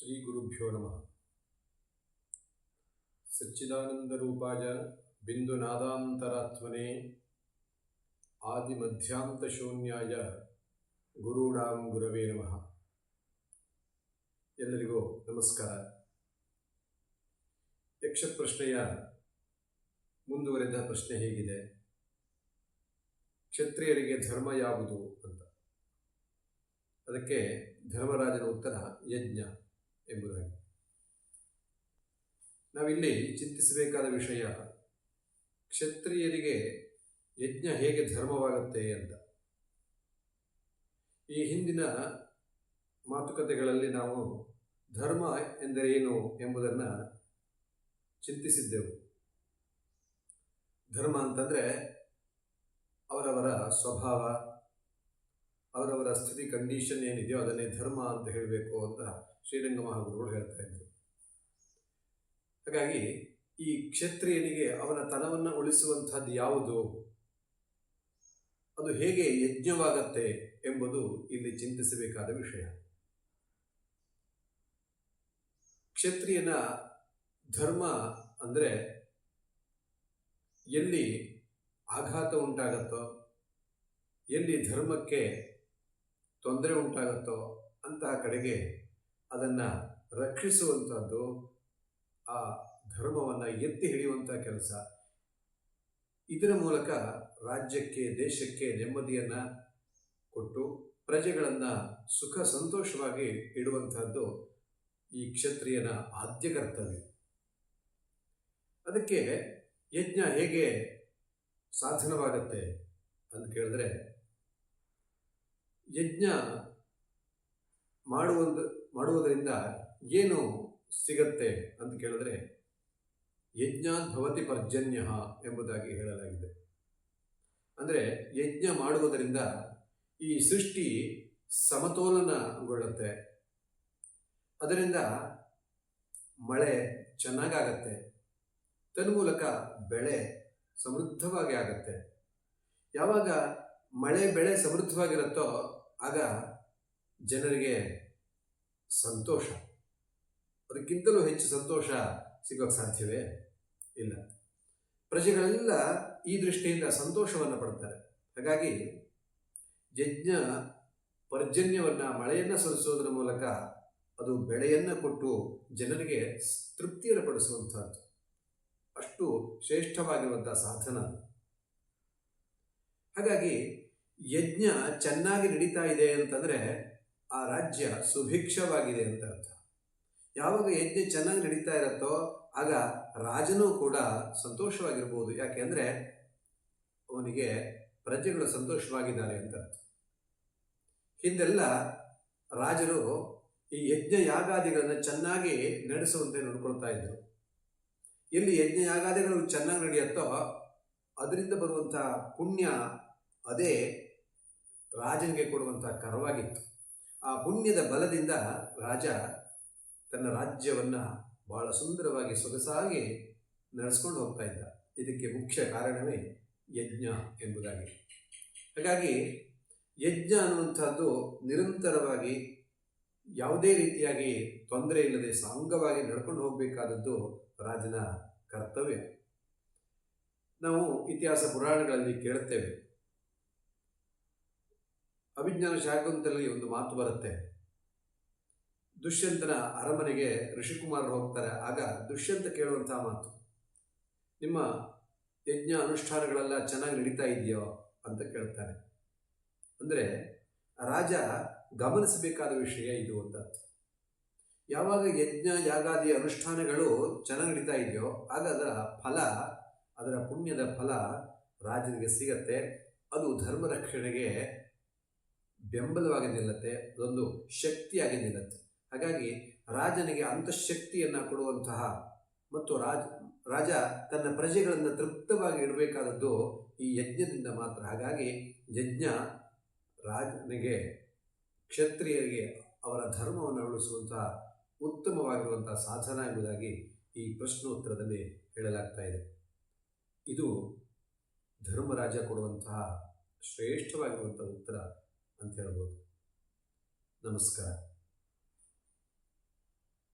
ಶ್ರೀ ಗುರುಭ್ಯೋ ನಮಃ. ಸಚ್ಚಿದಾನಂದರೂಪಾಯ ಬಿಂದುನಾದಾಂತರಾತ್ಮನೆ ಆದಿಮಧ್ಯಾಂತಶೂನ್ಯಾಯ ಗುರುಡಾಂ ಗುರವೇ ನಮಃ. ಎಲ್ಲರಿಗೂ ನಮಸ್ಕಾರ. ಯಕ್ಷ ಪ್ರಶ್ನೆಯ ಮುಂದುವರೆದ ಪ್ರಶ್ನೆ ಹೇಗಿದೆ. ಕ್ಷತ್ರಿಯರಿಗೆ ಧರ್ಮ ಯಾವುದು ಅಂತ. ಅದಕ್ಕೆ ಧರ್ಮರಾಜನ ಉತ್ತರ ಯಜ್ಞ. ಎಂಬುದಾಗಿ. ನಾವಿಲ್ಲಿ ಚಿಂತಿಸಬೇಕಾದ ವಿಷಯ, ಕ್ಷತ್ರಿಯರಿಗೆ ಯಜ್ಞ ಹೇಗೆ ಧರ್ಮವಾಗುತ್ತೆ ಅಂತ. ಈ ಹಿಂದಿನ ಮಾತುಕತೆಗಳಲ್ಲಿ ನಾವು ಧರ್ಮ ಎಂದರೇನು ಎಂಬುದನ್ನು ಚಿಂತಿಸಿದ್ದೆವು. ಧರ್ಮ ಅಂತಂದರೆ ಅವರವರ ಸ್ವಭಾವ ಅವರವರ ಸ್ಥಿತಿ ಕಂಡೀಷನ್ ಏನಿದೆಯೋ ಅದನ್ನೇ ಧರ್ಮ ಅಂತ ಹೇಳಬೇಕು ಅಂತ ಶ್ರೀರಂಗ ಮಹಾಗುರುಗಳು ಹೇಳ್ತಾ ಇದ್ರು. ಹಾಗಾಗಿ ಈ ಕ್ಷತ್ರಿಯನಿಗೆ ಅವನ ತನವನ್ನು ಉಳಿಸುವಂತಹದ್ದು ಯಾವುದು? ಅದು ಹೇಗೆ ಯಜ್ಞವಾಗತ್ತೆ ಎಂಬುದು ಇಲ್ಲಿ ಚಿಂತಿಸಬೇಕಾದ ವಿಷಯ. ಕ್ಷತ್ರಿಯನ ಧರ್ಮ ಅಂದರೆ ಎಲ್ಲಿ ಆಘಾತ ಉಂಟಾಗತ್ತೋ, ಎಲ್ಲಿ ಧರ್ಮಕ್ಕೆ ತೊಂದರೆ ಉಂಟಾಗುತ್ತೋ ಅಂತಹ ಕಡೆಗೆ ಅದನ್ನು ರಕ್ಷಿಸುವಂಥದ್ದು ಆ ಧರ್ಮವನ್ನು ಎತ್ತಿ ಹಿಡಿಯುವಂಥ ಕೆಲಸ. ಇದರ ಮೂಲಕ ರಾಜ್ಯಕ್ಕೆ, ದೇಶಕ್ಕೆ ನೆಮ್ಮದಿಯನ್ನು ಕೊಟ್ಟು ಪ್ರಜೆಗಳನ್ನು ಸುಖ ಸಂತೋಷವಾಗಿ ಇಡುವಂಥದ್ದು ಈ ಕ್ಷತ್ರಿಯನ ಆದ್ಯ ಕರ್ತವ್ಯ. ಅದಕ್ಕೆ ಯಜ್ಞ ಹೇಗೆ ಸಾಧನವಾಗತ್ತೆ ಅಂತ ಕೇಳಿದ್ರೆ ಯಜ್ಞ ಮಾಡುವಂತ ಮಾಡುವುದರಿಂದ ಏನು ಸಿಗತ್ತೆ ಅಂತ ಕೇಳಿದ್ರೆ, ಯಜ್ಞ ಭವತಿ ಪರ್ಜನ್ಯ ಎಂಬುದಾಗಿ ಹೇಳಲಾಗಿದೆ. ಅಂದರೆ ಯಜ್ಞ ಮಾಡುವುದರಿಂದ ಈ ಸೃಷ್ಟಿ ಸಮತೋಲನಗೊಳ್ಳುತ್ತೆ. ಅದರಿಂದ ಮಳೆ ಚೆನ್ನಾಗಾಗತ್ತೆ. ತನ್ಮೂಲಕ ಬೆಳೆ ಸಮೃದ್ಧವಾಗಿ ಆಗತ್ತೆ. ಯಾವಾಗ ಮಳೆ ಬೆಳೆ ಸಮೃದ್ಧವಾಗಿರುತ್ತೋ ಆಗ ಜನರಿಗೆ ಸಂತೋಷ. ಅದಕ್ಕಿಂತಲೂ ಹೆಚ್ಚು ಸಂತೋಷ ಸಿಗೋಕ್ಕೆ ಸಾಧ್ಯವೇ ಇಲ್ಲ. ಪ್ರಜೆಗಳೆಲ್ಲ ಈ ದೃಷ್ಟಿಯಿಂದ ಸಂತೋಷವನ್ನು ಪಡ್ತಾರೆ. ಹಾಗಾಗಿ ಯಜ್ಞ ಪರ್ಜನ್ಯವನ್ನು, ಮಳೆಯನ್ನು ಸುರಿಸೋದ್ರ ಮೂಲಕ ಅದು ಬೆಳೆಯನ್ನು ಕೊಟ್ಟು ಜನರಿಗೆ ತೃಪ್ತಿಯನ್ನು ಪಡಿಸುವಂಥದ್ದು ಅಷ್ಟು ಶ್ರೇಷ್ಠವಾಗಿರುವಂಥ ಸಾಧನ ಹಾಗಾಗಿ ಯಜ್ಞ ಚೆನ್ನಾಗಿ ನಡೀತಾ ಇದೆ ಅಂತಂದರೆ ಆ ರಾಜ್ಯ ಸುಭಿಕ್ಷವಾಗಿದೆ ಅಂತ ಅರ್ಥ. ಯಾವಾಗ ಯಜ್ಞ ಚೆನ್ನಾಗಿ ನಡೀತಾ ಇರುತ್ತೋ ಆಗ ರಾಜನೂ ಕೂಡ ಸಂತೋಷವಾಗಿರ್ಬೋದು. ಯಾಕೆಂದರೆ ಅವನಿಗೆ ಪ್ರಜೆಗಳು ಸಂತೋಷವಾಗಿದ್ದಾರೆ ಅಂತ ಅರ್ಥ. ಹಿಂದೆಲ್ಲ ರಾಜರು ಈ ಯಜ್ಞ ಯಾಗಾದಿಗಳನ್ನು ಚೆನ್ನಾಗಿ ನಡೆಸುವಂತೆ ನೋಡ್ಕೊಳ್ತಾ ಇದ್ದರು ಎಲ್ಲಿ ಯಜ್ಞ ಯಾಗಾದಿಗಳು ಚೆನ್ನಾಗಿ ನಡೆಯುತ್ತೋ ಅದರಿಂದ ಬರುವಂಥ ಪುಣ್ಯ ಅದೇ ರಾಜನಿಗೆ ಕೊಡುವಂಥ ಕರವಾಗಿತ್ತು. ಆ ಪುಣ್ಯದ ಬಲದಿಂದ ರಾಜ ತನ್ನ ರಾಜ್ಯವನ್ನು ಬಹಳ ಸುಂದರವಾಗಿ ಸೊಗಸಾಗಿ ನಡೆಸ್ಕೊಂಡು ಹೋಗ್ತಾ ಇದ್ದ. ಇದಕ್ಕೆ ಮುಖ್ಯ ಕಾರಣವೇ ಯಜ್ಞ ಎಂಬುದಾಗಿ. ಹಾಗಾಗಿ ಯಜ್ಞ ಅನ್ನುವಂಥದ್ದು ನಿರಂತರವಾಗಿ ಯಾವುದೇ ರೀತಿಯಾಗಿ ತೊಂದರೆ ಇಲ್ಲದೆ ಸಾಂಗವಾಗಿ ನಡ್ಕೊಂಡು ಹೋಗಬೇಕಾದದ್ದು ರಾಜನ ಕರ್ತವ್ಯ. ನಾವು ಇತಿಹಾಸ ಪುರಾಣಗಳಲ್ಲಿ ಕೇಳುತ್ತೇವೆ. ಅಭಿಜ್ಞಾನ ಶಾಕುಂತಲಲ್ಲಿ ಒಂದು ಮಾತು ಬರುತ್ತೆ. ದುಷ್ಯಂತನ ಅರಮನೆಗೆ ಋಷಿಕುಮಾರರು ಹೋಗ್ತಾರೆ. ಆಗ ದುಷ್ಯಂತ ಕೇಳುವಂತಹ ಮಾತು. ನಿಮ್ಮ ಯಜ್ಞ ಅನುಷ್ಠಾನಗಳೆಲ್ಲ ಚೆನ್ನಾಗಿ ನಡೀತಾ ಇದೆಯೋ ಅಂತ ಕೇಳ್ತಾರೆ ಅಂದರೆ ರಾಜ ಗಮನಿಸಬೇಕಾದ ವಿಷಯ ಇದು ಅಂತ ಯಾವಾಗ ಯಜ್ಞ, ಯಾಗಾದಿ ಅನುಷ್ಠಾನಗಳು ಚೆನ್ನಾಗಿ ನಡೀತಾ ಇದೆಯೋ ಆಗ ಅದರ ಫಲ, ಅದರ ಪುಣ್ಯದ ಫಲ ರಾಜನಿಗೆ ಸಿಗತ್ತೆ. ಅದು ಧರ್ಮ ರಕ್ಷಣೆಗೆ ಬೆಂಬಲವಾಗಿ ನಿಲ್ಲತ್ತೆ, ಅದೊಂದು ಶಕ್ತಿಯಾಗಿ ನಿಲ್ಲತ್ತೆ. ಹಾಗಾಗಿ ರಾಜನಿಗೆ ಅಂತಃಶಕ್ತಿಯನ್ನು ಕೊಡುವಂತಹ ಮತ್ತು ರಾಜ ರಾಜ ತನ್ನ ಪ್ರಜೆಗಳನ್ನು ತೃಪ್ತವಾಗಿ ಇಡಬೇಕಾದದ್ದು ಈ ಯಜ್ಞದಿಂದ ಮಾತ್ರ. ಹಾಗಾಗಿ ಯಜ್ಞ ರಾಜನಿಗೆ, ಕ್ಷತ್ರಿಯರಿಗೆ ಅವರ ಧರ್ಮವನ್ನು ಉಳಿಸುವಂತಹ ಉತ್ತಮವಾಗಿರುವಂತಹ ಸಾಧನ ಎಂಬುದಾಗಿ ಈ ಪ್ರಶ್ನೋತ್ತರದಲ್ಲಿ ಹೇಳಲಾಗ್ತಾ ಇದೆ. ಇದು ಧರ್ಮರಾಜ ಕೊಡುವಂತಹ ಶ್ರೇಷ್ಠವಾಗಿರುವಂಥ ಉತ್ತರ. ಅಂತ ಹೇಳ್ಬೋದು ನಮಸ್ಕಾರ